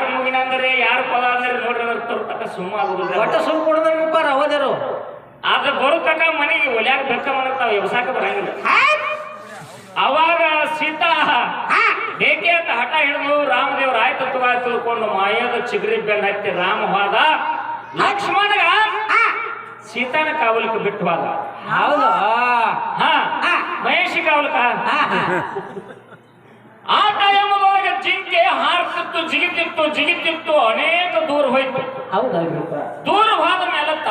ಯಾರು ಮುಗಿನ ಅಂದ್ರೆ ಯಾರು ಪದ ಅಂದ್ರೆ ನೋಡ್ರಿ ಅದ್ರ ತರ್ತಕ್ಕ ಸುಮ್ಮ ಆಗುದಿಲ್ಲ. ಒಟ್ಟ ಸುಮ್ ಕೊಡದ್ರ ಮುಖಾರ ಹೋದರು ಆದ್ರೆ ಬರೋ ತಕ ಮನೆಗೆ ಒಲ್ಯಾಕ ಬೆಕ್ಕ ಮಾಡತ್ತಾವ ವ್ಯವಸಾಯ ಬರಂಗಿಲ್ಲ. ಅವಾಗ ಸೀತಾ ಬೇಕೆ ಅಂತ ಹಠ ಹಿಡಿದು ರಾಮದೇವ್ರ ಆಯ್ತು ತಗೋ ತಿಳ್ಕೊಂಡು ಮಾಯದ ಚಿಗರಿ ಬೆನ್ನ ಹತ್ತಿ ರಾಮ ಹೋದ. ಲಕ್ಷ್ಮಣಗ ಸೀತಾನ ಕಾವಲಿಕ್ಕೆ ಬಿಟ್ಟು ಹೋದ. ಹೌದು? ಹಾ? ಮಹೇಶಿ ಕಾವಲಕ ಹಾ, ಹಾ. ಆ ಟೈಮದೊಳಗೆ ಜಿಂಕೆ ಹಾರ್ತಿತ್ತು ಜಿಗಿತಿತ್ತು ಜಿಗಿತಿತ್ತು ಅನೇಕ ದೂರ ಹೋಯ್ತು. ದೂರ ಹೋದ ಮೇಲತ್ತ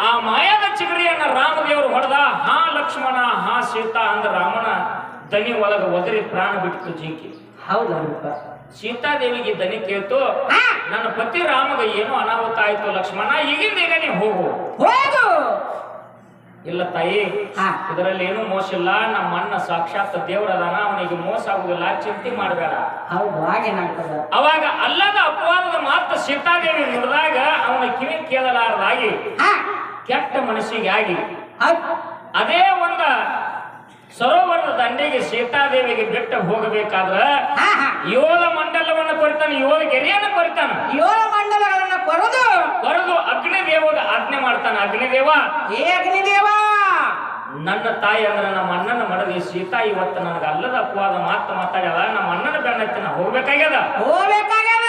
ಆ ಮಾಯದ ಚಿಗರಿಯನ್ನ ರಾಮದೇವರು ಹೊಡೆದ ಹಾ ಲಕ್ಷ್ಮಣ ಹಾ ಸೀತಾ ಅಂದ ರಾಮನ ದನಿ ಒಳಗ ಒದರಿ ಪ್ರಾಣ ಬಿಟ್ಟು ಜಿಂಕಿ ಹೌದಲ್ರಿಪ್ಪ ಸೀತಾದೇವಿಗೆ ದನಿ ಕೇಳ್ತು ನನ್ನ ಪತಿ ರಾಮಗ ಏನು ಅನಾಹುತ ಆಯ್ತು ಲಕ್ಷ್ಮಣ ಈಗಿಂದ ಈಗ ನೀವು ಹೋಗು. ಹೋಗು ಇಲ್ಲ ತಾಯಿ. ಇದರಲ್ಲಿ ಏನು ಮೋಸ ಇಲ್ಲ. ನಮ್ಮ ಅಣ್ಣ ಸಾಕ್ಷಾತ್ ದೇವರದಾನ ಅವನಿಗೆ ಮೋಸ ಆಗುದಿಲ್ಲ. ಚಿಂತೆ ಮಾಡಬೇಡ. ಅವಾಗ ಅಲ್ಲದ ಅಪವಾದದ ಮಾತು ಸೀತಾದೇವಿ ನುಡಿದಾಗ ಅವನ ಕಿವಿ ಕೇಳಲಾರದಾಗಿ ಕೆಟ್ಟ ಮನಸ್ಸಿಗೆ ಆಗಿ. ಅದೇ ಒಂದ ಸರೋವರದ ದಂಡೆಗೆ ಸೀತಾದೇವಿಗೆ ಬಿಟ್ಟು ಹೋಗಬೇಕಾದ್ರ. ಯೋಧ ಮಂಡಲವನ್ನು ಕೊರಿತಾನೆ ಯೋಧ ಗೆರೆಯನ್ನು ಕೊರಿತಾನೆ ಯೋಧ ಮಂಡಲಗಳನ್ನು ಕೊರದು ಕೊರೆದು ಅಗ್ನಿದೇವಗ ಆಜ್ಞೆ ಮಾಡ್ತಾನೆ. ಅಗ್ನಿದೇವ ಏ ಅಗ್ನಿದೇವ! ನನ್ನ ತಾಯಿ ಅಂದ್ರೆ ನಮ್ಮ ಅಣ್ಣನ ಮಡದಿ ಸೀತಾ ಇವತ್ತು ನನಗೆ ಅಲ್ಲದ ಅಪವಾದ ಮಾತು ಮಾತಾಡ್ಯದ ನಮ್ಮ ಅಣ್ಣನ ಬೆನ್ನತ್ತಿ ನಾ ಹೋಗ್ಬೇಕಾಗ್ಯದ? ಹೋಗ್ಬೇಕಾಗ್ಯದ!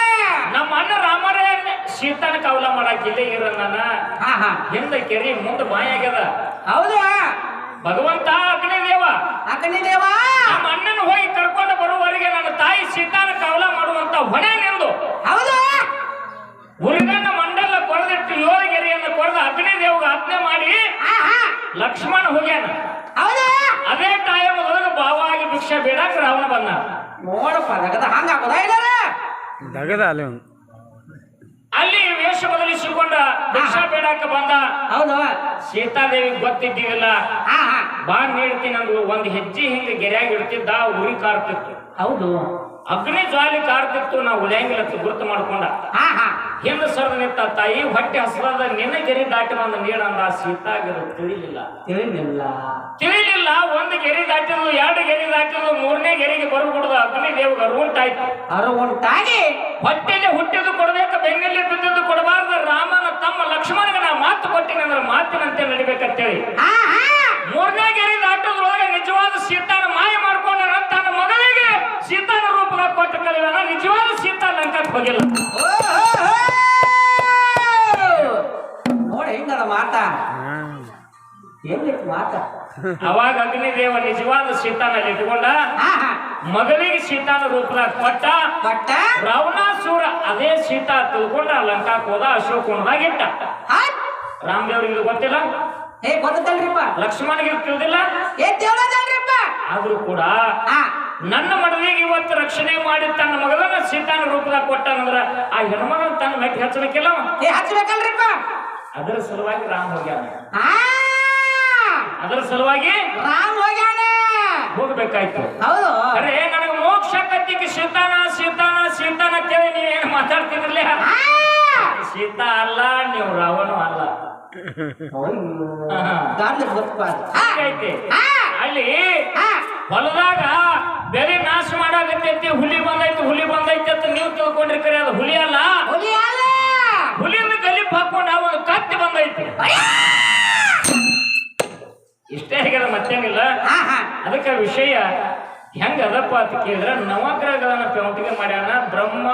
ನಮ್ಮ ಅಣ್ಣ ರಾಮರೇ ಸೀತಾನ ಕವಲ ಮಾಡಕ್ ಇಲ್ಲೇ ಇರ ನನ್ನ ಹಿಂದೆ ಕೆರಿ ಮುಂದೆ ಬಾಯಿ ಆಗ್ಯದ. ಹೌದು. ಭಗವಂತ ಅಗ್ನಿದೇವ ಅಗ್ನಿದೇವ! ನಮ್ಮ ಅಣ್ಣನ ಹೋಗಿ ಕರ್ಕೊಂಡು ಬರುವವರೆಗೆ ನನ್ನ ತಾಯಿ ಸೀತಾನ ಕವಲ ಮಾಡುವಂತ ಹೊಣೆ ನಿಂದು ಹೌದು ಉರಿಗಣ್ಣ ಮಂಡಲ ಕೊರೆದಿಟ್ಟು ಯೋಧಗೆರೆಯನ್ನು ಕೊರೆದ ಅಗ್ನಿದೇವಗ ಆಜ್ಞೆ ಮಾಡಿ ಹಾ ಹಾ ಲಕ್ಷ್ಮಣ ಹೋಗ್ಯಾನ. ಅದೇ ಟೈಮ್ ಒಳಗೆ ಬಾವಾಗಿ ಭಿಕ್ಷೆ ಬೇಡಾಕ ರಾವಣ ಬಂದ. ನೋಡಪ್ಪ ದಗದ ಹಂಗ ಹಾಕೋದ ಇಲ್ಲಾರ? ದಗದ ಅಲ್ಲಿ ವೇಷ ಬದಲಿಸಿಕೊಂಡ ಭಿಕ್ಷಾ ಬೇಡಾಕ ಬಂದ. ಹೌದು. ಸೀತಾದೇವಿ ಹಾ ಬಾ ನೀಡ್ತೀನಿ ಅಂದ್ರು ಒಂದ್ ಹೆಜ್ಜೆ ಹಿಂಗೆ ಗೆರೆಯಾಗಿ ಇಡ್ತಿದ್ದ ಉರಿ ಕಾರ್ತಿತ್ತು. ಹೌದು. ಅಗ್ನಿ ಜ್ವಾಲಿ ಕಾರ್ತಿತ್ತು ನಾವು ಉಳಿಯಂಗಿಲ್ಲ ಗುರುತು ಮಾಡ್ಕೊಂಡ. ಹಾ ಹಾ. ಹಿಂದ ಸರದ ನಿಂತ ತಾಯಿ ಹೊಟ್ಟೆ ಹಸಿರಾದ ನಿನ್ನ ಗೆರೆ ದಾಟಿ ಬಂದ ನೀಡಂದ ಸೀತಾಗಿರು ತಿಳಿಲಿಲ್ಲ. ತಿಳಿಲಿಲ್ಲ. ತಿಳಿಲಿಲ್ಲ ಒಂದು ಗೆರಿ ದಾಟಿದ್ಲು ಎರಡು ಗೆರಿ ದಾಟಿದ್ಲು ಮೂರನೇ ಗೆರೆಗೆ ಬರು ಅಗ್ನಿ ದೇವಗ ಅರುಂಟಾಯ್ತು ಅರು ಉಂಟಾಗಿ ಹೊಟ್ಟೆಲಿ ಹುಟ್ಟಿದ್ದು ಕೊಡ್ಬೇಕು ಬೆನ್ನಲ್ಲಿ ಬಿದ್ದಿದ್ದು ಕೊಡಬಾರ್ದು ರಾಮನ ತಮ್ಮ ಲಕ್ಷ್ಮಣಗೆ ನಾ ಮಾತು ಕೊಟ್ಟಿನಿ ಅಂದ್ರೆ ಮಾತಿನಂತೆ ನಡಿಬೇಕಂತೇಳಿ. ಮೂರನೇ ಗೆರಿ ದಾಟೋದ್ರೊಳಗೆ ನಿಜವಾದ ಸೀತಾನ ಮಾಯ ಮಾಡ್ಕೊಂಡ ತನ್ನ ಮಗನಿಗೆ ಸೀತಾನ ರೂಪದಾಗ ಕೊಟ್ಟು ಕಲಿಯಲ್ಲ ನಿಜವಾದ ಸೀತಾ ಲಂಕಕ್ಕೆ ಹೋಗಿಲ್ಲ. ಎಲ್ಲಿತ್ತು ಮಾತ? ಅವಾಗ ಅಗ್ನಿದೇವ ನಿಜವಾದ ಸೀತಾನಲ್ಲಿ ಇಟ್ಕೊಂಡ ಮಗಳಿಗೆ ಸೀತಾನ ರೂಪದಾಗ ಕೊಟ್ಟ ಬಟ್ಟ ರಾವಣಾಸುರ ಅದೇ ಸೀತಾ ತಿಳ್ಕೊಂಡ ಲಂಕಾಕ್ ಹೋದ ಅಶೋಕುಣದಾಗ ಇಟ್ಟ ಹತ್ ರಾಮದೇವ್ರಿಗೆ ಇದು ಗೊತ್ತಿಲ್ಲ? ಏ ಗೊತ್ತಲ್ರಿಪ್ಪ ಲಕ್ಷ್ಮಣಗೆ ತಿಳಿದಿಲ್ಲ? ಏ ಆದ್ರೂ ಕೂಡ ನನ್ನ ಮಡದಿಗೆ ಇವತ್ತು ರಕ್ಷಣೆ ಮಾಡಿ ತನ್ನ ಮಗಳನ್ನ ಸೀತಾನ ರೂಪದಾಗ ಕೊಟ್ಟನಂದ್ರ ಆ ಹೆಣ್ಮಗನ ತನ್ನ ಮೆಟ್ಟಿ ಹಚ್ಚಬೇಕಿಲ್ಲ? ಏ ಅದರ ಸಲುವಾಗಿ ರಾಮ ಹೋಗ್ಯಾನ. ಅದರ ಸಲುವಾಗಿ ರಾಮ್ ಹೋಗ್ಯಾನ. ಹೋಗ್ಬೇಕಾಯ್ತು. ಹೌದು. ಅರೆ ನನಗೆ ಮೋಕ್ಷ ಕತ್ತಿಗೆ ಸೀತಾನ ಸೀತಾನ ಸೀತಾನ ಅಂತೇಳಿ ನೀವೇನು ಮಾತಾಡ್ತಿದ್ರಲ್ಲ ಸೀತಾ ಅಲ್ಲ ನೀವು ರಾವಣ ಅಲ್ಲ. ಅಲ್ಲಿ ಹೊಲದಾಗ ಬೆಳೆ ನಾಶ ಮಾಡಾಕತ್ತೈತಿ ಹುಲಿ ಬಂದೈತೆ ಹುಲಿ ಬಂದೈತಿ ಅದಕ್ಕೆ ವಿಷಯ ಹೆಂಗ ಅದಪ್ಪ ಅಂತ ಕೇಳಿದ್ರೆ ನವಗ್ರಹಗಳನ್ನ ಪೆಂಟಿಗೆ ಮಾಡ್ಯಾನ ಬ್ರಹ್ಮ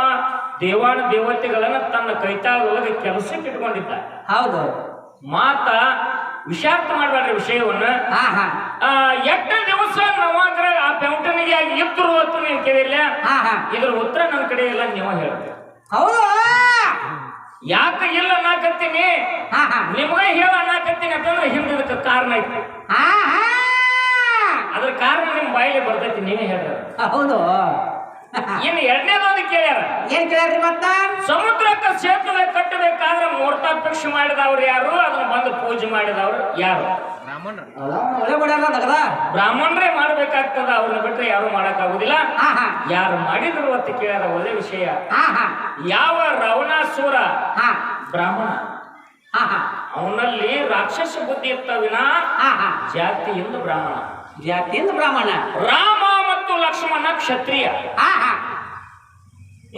ದೇವಾನ ದೇವತೆಗಳನ್ನ ತನ್ನ ಕೈತಾಳದೊಳಗೆ ಕೆಲಸಕ್ಕೆ ಇಟ್ಕೊಂಡಿದ್ದ. ಹೌದು. ಮಾತ ವಿಷಾರ್ಥ ಮಾಡಬೇಡ್ರಿ ವಿಷಯವನ್ನ. ಎಷ್ಟು ದಿವಸ ನವಗ್ರಹ ಆ ಪೆಂಟನಿಗೆ ಇದ್ರು ಅಂತ ನೀವು ಕೇಳಿಲ್ಲ ಇದ್ರ ಉತ್ತರ ನನ್ನ ಕಡೆ ಇಲ್ಲ ನೀವು ಹೇಳ್ರಿ ಹೌದು. ಯಾಕೆ ಇಲ್ಲ ಅನ್ನಕತ್ತೀನಿ? ನಿಮ್ಗ ಹೇಳ ಅನ್ನಕತ್ತೀನಿ ಅಂತಂದ್ರೆ ಹಿಂದದಕ್ಕೆ ಕಾರಣ ಐತಿ. ಹಾ ಬಾಯಿಗೆ ಬರ್ತೈತಿ ನೀವೇ ಹೇಳ ಹೌದು. ಇನ್ನು ಎರಡನೇದೊಂದು ಕೇಳ್ಯಾರ. ಏನ್ ಕೇಳ್ರಿ ಮತ್ತ? ಸಮುದ್ರಕ್ಕೆ ಸೇತುವೆ ಕಟ್ಟಬೇಕಾದ್ರೆ ಮೂರ್ತಾಪೇಕ್ಷೆ ಪಿಕ್ಷ ಮಾಡಿದವ್ರು ಯಾರು? ಅದನ್ನ ಬಂದು ಪೂಜೆ ಮಾಡಿದವ್ರು ಯಾರು? ಬ್ರಾಹ್ಮಣರೇ. ಮಾಡ್ಬೇಕಾಗ್ತದ ಅವ್ರನ್ನ ಬಿಟ್ರೆ ಯಾರು ಮಾಡಕ್ಕಾಗುದಿಲ್ಲ. ಯಾರು ಮಾಡಿದ್ರು ಅಂತ ಕೇಳ್ಯಾರ ಒಳ್ಳೆ ವಿಷಯ. ಹಾ ಹಾ. ಯಾವ ರಾವಣಾಸುರ? ಹಾ. ಬ್ರಾಹ್ಮಣ. ಅವನಲ್ಲಿ ರಾಕ್ಷಸ ಬುದ್ಧಿ ಇರ್ತವಿನ ಹಾ ಹಾ. ಜಾತಿಯಿಂದ ಬ್ರಾಹ್ಮಣ. ಜಾತಿಯಿಂದ ಬ್ರಾಹ್ಮಣ. ರಾಮ ಮತ್ತು ಲಕ್ಷ್ಮಣ ಕ್ಷತ್ರಿಯ. ಹಾ ಹಾ.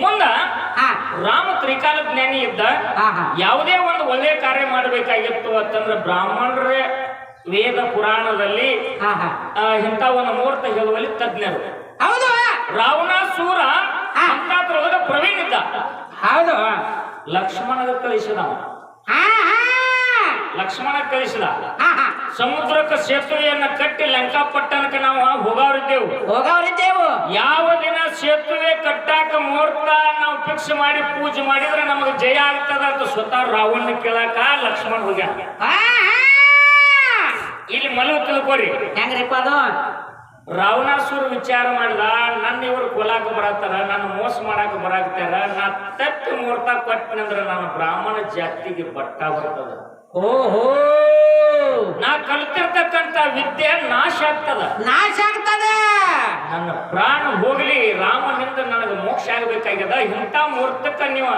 ಮುಂದ ರಾಮ ತ್ರಿಕಾಲ ಜ್ಞಾನಿ ಇದ್ದ ಯಾವುದೇ ಒಂದು ಒಳ್ಳೆ ಕಾರ್ಯ ಮಾಡಬೇಕಾಗಿತ್ತು ಅಂತಂದ್ರೆ ಬ್ರಾಹ್ಮಣರೇ ವೇದ ಪುರಾಣದಲ್ಲಿ ಇಂಥ ಒಂದು ಮುಹೂರ್ತ ಹೇಳುವಲ್ಲಿ ತಜ್ಞರು. ಹೌದು ರಾವಣಾಸೂರ ಸೂರ ಅಂತದ್ರೊಳಗ ಪ್ರವೀಣ್ ಇದ್ದ. ಹೌದು ಲಕ್ಷ್ಮಣಗ ಕಳಿಸಿದ ಲಕ್ಷ್ಮಣ ಕಳಿಸಿದ. ಸಮುದ್ರಕ್ಕೆ ಸೇತುವೆಯನ್ನ ಕಟ್ಟಿ ಲಂಕಾಪಟ್ಟಣಕ್ಕೆ ನಾವು ಹೋಗವ್ರಿದ್ದೆವು ಹೋಗವ್ರಿದ್ದೇವು ಯಾವ ದಿನ ಸೇತುವೆ ಕಟ್ಟಾಕ ಮುಹೂರ್ತ ನಾವು ಫಿಕ್ಸ್ ಮಾಡಿ ಪೂಜೆ ಮಾಡಿದ್ರೆ ನಮಗೆ ಜಯ ಆಗ್ತದ ಅಂತ ಸ್ವತಃ ರಾವಣ್ಣ ಕೇಳಾಕ ಲಕ್ಷ್ಮಣ ಹೋಗ ಇಲ್ಲಿ ಮಲಗು ತಿಳ್ಕೊರಿ. ಹೆಂಗ್ರಿಪ್ಪ ಅದು? ರಾವಣಾಸುರ ವಿಚಾರ ಮಾಡಿದ ನನ್ನ ಇವರು ಕೊಲಾಕ ಬರತ್ತಾರ ನನ್ನ ಮೋಸ ಮಾಡಾಕ ಬರಾಕ್ತಾರ ನಾ ತಪ್ಪಿ ಮುಹೂರ್ತ ಕೊಟ್ಟಿನಂದ್ರ ನನ್ನ ಬ್ರಾಹ್ಮಣ ಜಾತಿಗೆ ಬಟ್ಟ ಬರ್ತದ. ಓಹೋ. ನಾ ಕಲ್ತಿರ್ತಕ್ಕಂಥ ವಿದ್ಯೆ ನಾಶ ಆಗ್ತದ. ನಾಶ ಆಗ್ತದ. ನನ್ನ ಪ್ರಾಣ ಹೋಗ್ಲಿ ರಾಮನಿಂದ ನನಗೆ ಮೋಕ್ಷ ಆಗ್ಬೇಕಾಗ್ಯದ. ಇಂಥ ಮುಹೂರ್ತಕ್ಕ ನೀವ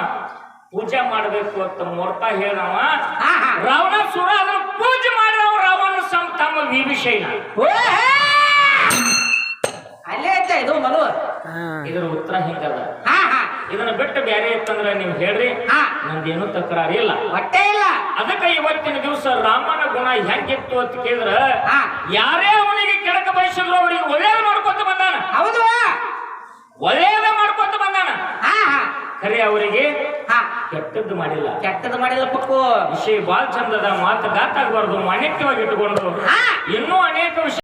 ಪೂಜೆ ಮಾಡಬೇಕು ಅಂತ ಮುಹೂರ್ತ ಹೇಳವ ರಾವಣ ಸುರ ಅದ್ರ ಅದನ್ನ ಪೂಜೆ ಮಾಡಿದವ ರಾವಣ ಸಂ ತಮ್ಮ ವಿಭೀಷಣ. ಓಹೋ! ಅಲ್ಲೇ ಐತೆ ಇದು ಮಲು ಇದರ ಉತ್ತರ ಹಿಂಗದ. ಇದನ್ನ ಬಿಟ್ಟು ಬೇರೆ ಇತ್ತಂದ್ರೆ ನೀವು ಹೇಳ್ರಿ. ನಂದೇನು ತಕರಾರಿ ಇಲ್ಲ. ಹೊಟ್ಟೆ ಇಲ್ಲ. ಅದಕ್ಕೆ ಇವತ್ತಿನ ದಿವಸ ರಾಮನ ಗುಣ ಹೆಂಗಿತ್ತು ಅಂತ ಕೇಳಿದ್ರ ಯಾರೇ ಅವನಿಗೆ ಕೆಳಕ ಬಯಸಿದ್ರು ಅವರಿಗೆ ಒಳ್ಳೇದು ಮಾಡ್ಕೊತ ಬಂದಾನ. ಹೌದು. ಒಳ್ಳೇದ ಮಾಡ್ಕೊತ ಬಂದಾನ. ಖರೆ ಅವರಿಗೆ ಕೆಟ್ಟದ್ದು ಮಾಡಿಲ್ಲ. ಕೆಟ್ಟದ್ದು ಮಾಡಿಲ್ಲ ಪಕ್ಕು. ವಿಷಯ ಬಾಳ್ ಚಂದದ ಮಾತು ಗಾತಾಗಬಾರ್ದು ಮಾಣಿಕ್ಯವಾಗಿ ಇಟ್ಟುಕೊಂಡು. ಇನ್ನೂ ಅನೇಕ ವಿಷಯ